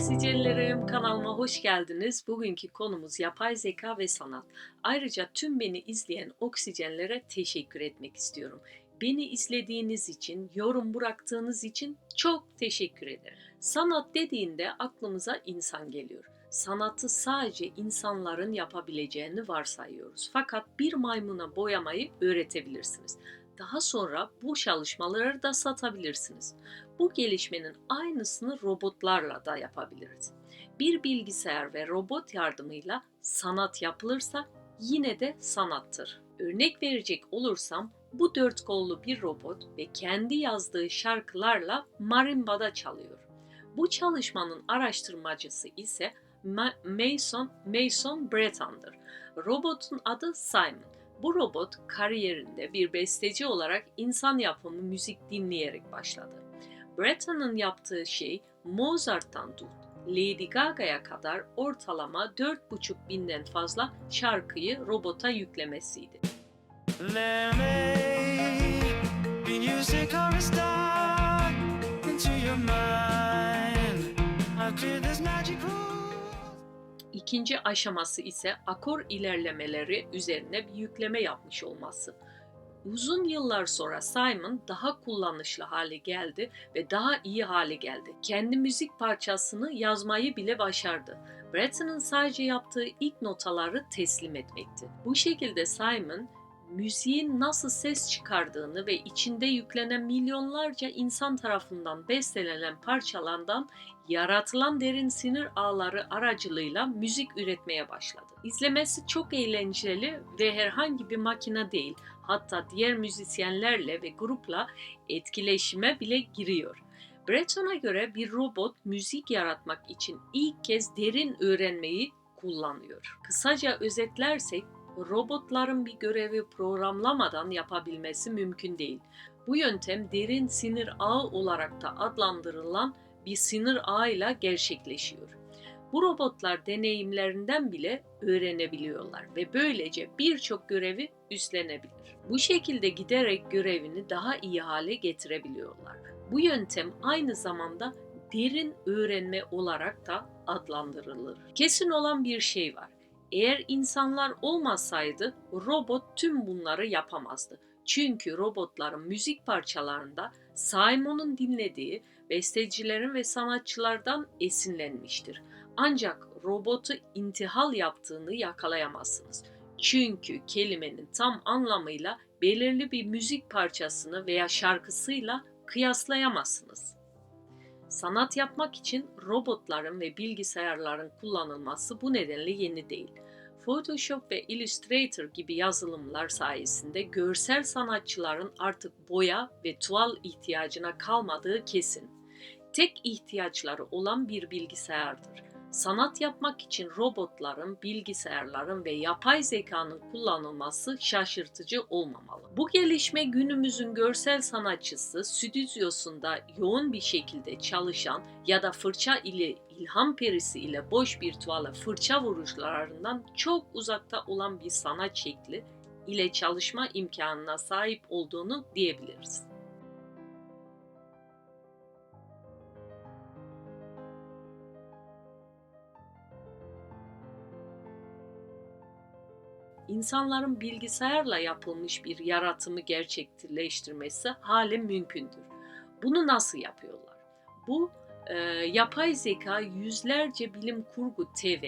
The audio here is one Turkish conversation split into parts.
Oksijenlerim kanalıma hoş geldiniz. Bugünkü konumuz yapay zeka ve sanat. Ayrıca tüm beni izleyen oksijenlere teşekkür etmek istiyorum. Beni izlediğiniz için, yorum bıraktığınız için çok teşekkür ederim. Sanat dediğinde aklımıza insan geliyor. Sanatı sadece insanların yapabileceğini varsayıyoruz. Fakat bir maymuna boyamayı öğretebilirsiniz. Daha sonra bu çalışmaları da satabilirsiniz. Bu gelişmenin aynısını robotlarla da yapabiliriz. Bir bilgisayar ve robot yardımıyla sanat yapılırsa yine de sanattır. Örnek verecek olursam bu dört kollu bir robot ve kendi yazdığı şarkılarla marimbada çalıyor. Bu çalışmanın araştırmacısı ise Ma- Mason Mason Breton'dır. Robotun adı Simon. Bu robot kariyerinde bir besteci olarak insan yapımı müzik dinleyerek başladı. Breton'un yaptığı şey Mozart'tan tut Lady Gaga'ya kadar ortalama 4,5 binden fazla şarkıyı robota yüklemesiydi. Music İkinci aşaması ise akor ilerlemeleri üzerine bir yükleme yapmış olması. Uzun yıllar sonra Simon daha kullanışlı hale geldi ve daha iyi hale geldi. Kendi müzik parçasını yazmayı bile başardı. Breton'un sadece yaptığı ilk notaları teslim etmekti. Bu şekilde Simon müziğin nasıl ses çıkardığını ve içinde yüklenen milyonlarca insan tarafından bestelenen parçalardan yaratılan derin sinir ağları aracılığıyla müzik üretmeye başladı. İzlemesi çok eğlenceli ve herhangi bir makine değil, hatta diğer müzisyenlerle ve grupla etkileşime bile giriyor. Breton'a göre bir robot müzik yaratmak için ilk kez derin öğrenmeyi kullanıyor. Kısaca özetlersek robotların bir görevi programlamadan yapabilmesi mümkün değil. Bu yöntem derin sinir ağı olarak da adlandırılan bir sinir ağıyla gerçekleşiyor. Bu robotlar deneyimlerinden bile öğrenebiliyorlar ve böylece birçok görevi üstlenebilir. Bu şekilde giderek görevini daha iyi hale getirebiliyorlar. Bu yöntem aynı zamanda derin öğrenme olarak da adlandırılır. Kesin olan bir şey var. Eğer insanlar olmasaydı robot tüm bunları yapamazdı. Çünkü robotların müzik parçalarında Simon'un dinlediği bestecilerin ve sanatçılardan esinlenmiştir. Ancak robotu intihal yaptığını yakalayamazsınız. Çünkü kelimenin tam anlamıyla belirli bir müzik parçasını veya şarkısıyla kıyaslayamazsınız. Sanat yapmak için robotların ve bilgisayarların kullanılması bu nedenle yeni değil. Photoshop ve Illustrator gibi yazılımlar sayesinde görsel sanatçıların artık boya ve tuval ihtiyacına kalmadığı kesin. Tek ihtiyaçları olan bir bilgisayardır. Sanat yapmak için robotların, bilgisayarların ve yapay zekanın kullanılması şaşırtıcı olmamalı. Bu gelişme günümüzün görsel sanatçısı stüdyosunda yoğun bir şekilde çalışan ya da fırça ile ilham perisi ile boş bir tuvala fırça vuruşlarından çok uzakta olan bir sanat şekli ile çalışma imkanına sahip olduğunu diyebiliriz. İnsanların bilgisayarla yapılmış bir yaratımı gerçekleştirmesi halen mümkündür. Bunu nasıl yapıyorlar? Bu e, yapay zeka yüzlerce bilim kurgu TV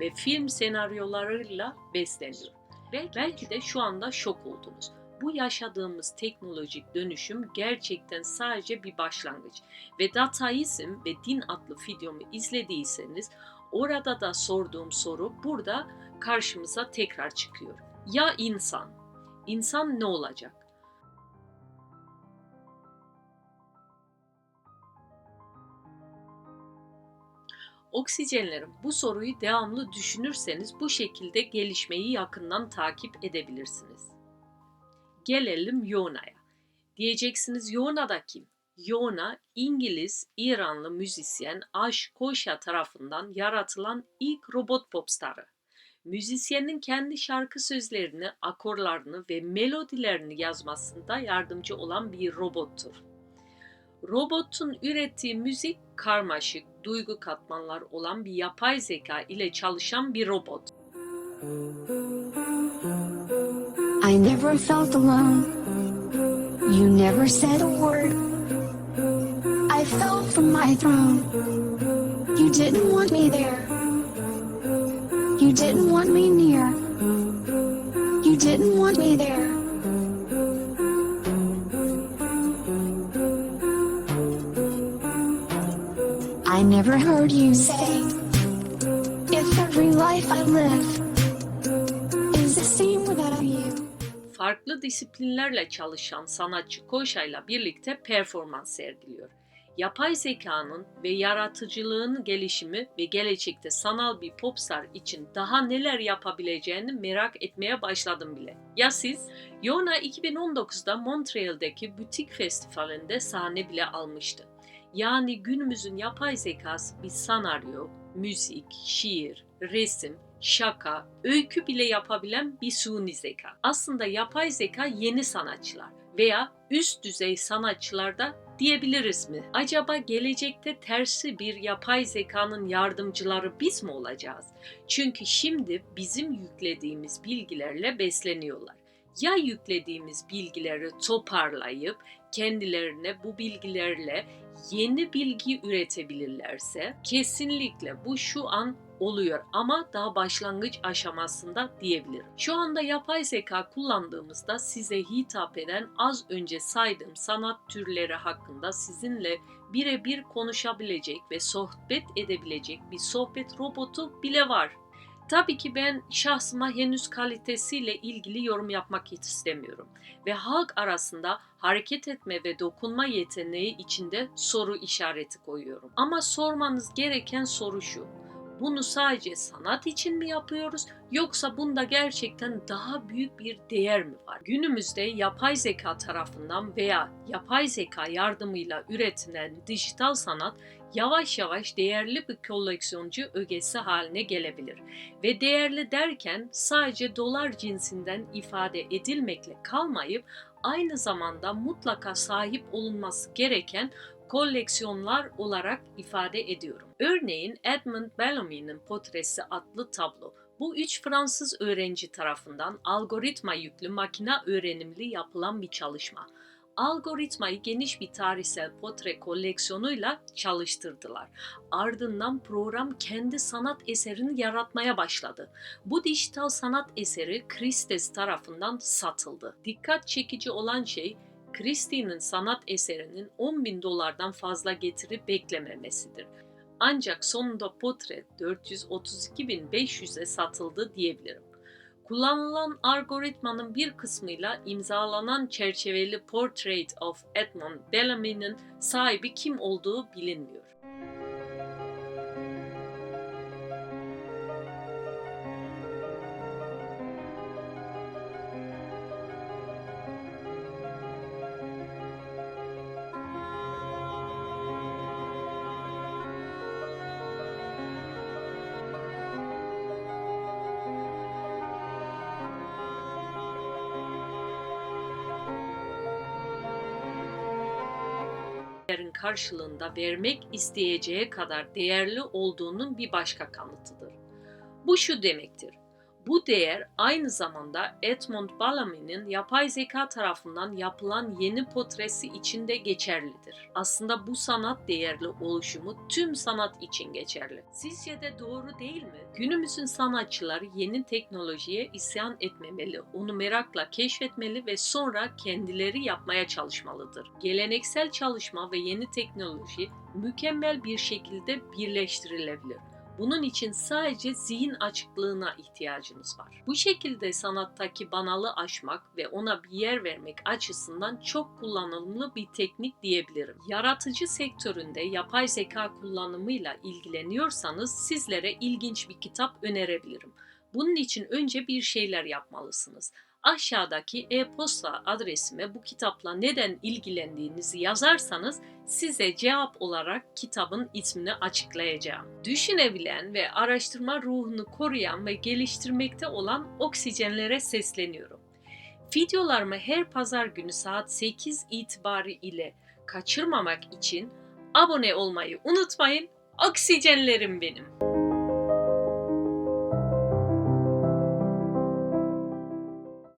ve film senaryolarıyla besleniyor. Ve belki de şu anda şok oldunuz. Bu yaşadığımız teknolojik dönüşüm gerçekten sadece bir başlangıç. Ve Dataizm ve Din adlı videomu izlediyseniz orada da sorduğum soru burada karşımıza tekrar çıkıyor. Ya insan? İnsan ne olacak? Oksijenlerim bu soruyu devamlı düşünürseniz bu şekilde gelişmeyi yakından takip edebilirsiniz. Gelelim Yona'ya. Diyeceksiniz Yona da kim? Yona, İngiliz, İranlı müzisyen Ash Koşa tarafından yaratılan ilk robot popstarı. Müzisyenin kendi şarkı sözlerini, akorlarını ve melodilerini yazmasında yardımcı olan bir robottur. Robotun ürettiği müzik karmaşık, duygu katmanlar olan bir yapay zeka ile çalışan bir robot. I never felt alone. You never said a word. Fell from my throne. You didn't want me there. You didn't want me near. You didn't want me there. I never heard you say, if every life I live is the same without you. Farklı disiplinlerle çalışan sanatçı Koşa'yla birlikte performans sergiliyor. Yapay zekanın ve yaratıcılığın gelişimi ve gelecekte sanal bir popstar için daha neler yapabileceğini merak etmeye başladım bile. Ya siz? Yona 2019'da Montreal'deki Butik Festivali'nde sahne bile almıştı. Yani günümüzün yapay zekası bir senaryo, müzik, şiir, resim, şaka, öykü bile yapabilen bir suni zeka. Aslında yapay zeka yeni sanatçılar veya üst düzey sanatçılar da diyebiliriz mi? Acaba gelecekte tersi bir yapay zekanın yardımcıları biz mi olacağız? Çünkü şimdi bizim yüklediğimiz bilgilerle besleniyorlar. Ya yüklediğimiz bilgileri toparlayıp kendilerine bu bilgilerle yeni bilgi üretebilirlerse kesinlikle bu şu an oluyor ama daha başlangıç aşamasında diyebilirim. Şu anda yapay zeka kullandığımızda size hitap eden az önce saydığım sanat türleri hakkında sizinle birebir konuşabilecek ve sohbet edebilecek bir sohbet robotu bile var. Tabii ki ben şahsıma henüz kalitesiyle ilgili yorum yapmak istemiyorum ve halk arasında hareket etme ve dokunma yeteneği içinde soru işareti koyuyorum. Ama sormanız gereken soru şu. Bunu sadece sanat için mi yapıyoruz yoksa bunda gerçekten daha büyük bir değer mi var? Günümüzde yapay zeka tarafından veya yapay zeka yardımıyla üretilen dijital sanat yavaş yavaş değerli bir koleksiyoncu ögesi haline gelebilir. Ve değerli derken sadece dolar cinsinden ifade edilmekle kalmayıp aynı zamanda mutlaka sahip olunması gereken koleksiyonlar olarak ifade ediyorum. Örneğin Edmund Bellamy'nin Portresi adlı tablo bu üç Fransız öğrenci tarafından algoritma yüklü makine öğrenimli yapılan bir çalışma. Algoritmayı geniş bir tarihsel portre koleksiyonuyla çalıştırdılar. Ardından program kendi sanat eserini yaratmaya başladı. Bu dijital sanat eseri Christie's tarafından satıldı. Dikkat çekici olan şey Christie'nin sanat eserinin 10 bin dolardan fazla getiri beklememesidir. Ancak sonunda portre 432.500'e satıldı diyebilirim. Kullanılan algoritmanın bir kısmıyla imzalanan çerçeveli Portrait of Edmund Bellamy'nin sahibi kim olduğu bilinmiyor. Değerin karşılığında vermek isteyeceği kadar değerli olduğunun bir başka kanıtıdır. Bu şu demektir. Bu değer aynı zamanda Edmund Bellamy'nin yapay zeka tarafından yapılan yeni portresi için de geçerlidir. Aslında bu sanat değerli oluşumu tüm sanat için geçerli. Sizce de doğru değil mi? Günümüzün sanatçıları yeni teknolojiye isyan etmemeli, onu merakla keşfetmeli ve sonra kendileri yapmaya çalışmalıdır. Geleneksel çalışma ve yeni teknoloji mükemmel bir şekilde birleştirilebilir. Bunun için sadece zihin açıklığına ihtiyacınız var. Bu şekilde sanattaki banalı aşmak ve ona bir yer vermek açısından çok kullanımlı bir teknik diyebilirim. Yaratıcı sektöründe yapay zeka kullanımıyla ilgileniyorsanız sizlere ilginç bir kitap önerebilirim. Bunun için önce bir şeyler yapmalısınız. Aşağıdaki e-posta adresime bu kitapla neden ilgilendiğinizi yazarsanız size cevap olarak kitabın ismini açıklayacağım. Düşünebilen ve araştırma ruhunu koruyan ve geliştirmekte olan oksijenlere sesleniyorum. Videolarımı her pazar günü saat 8 itibarı ile kaçırmamak için abone olmayı unutmayın. Oksijenlerim benim.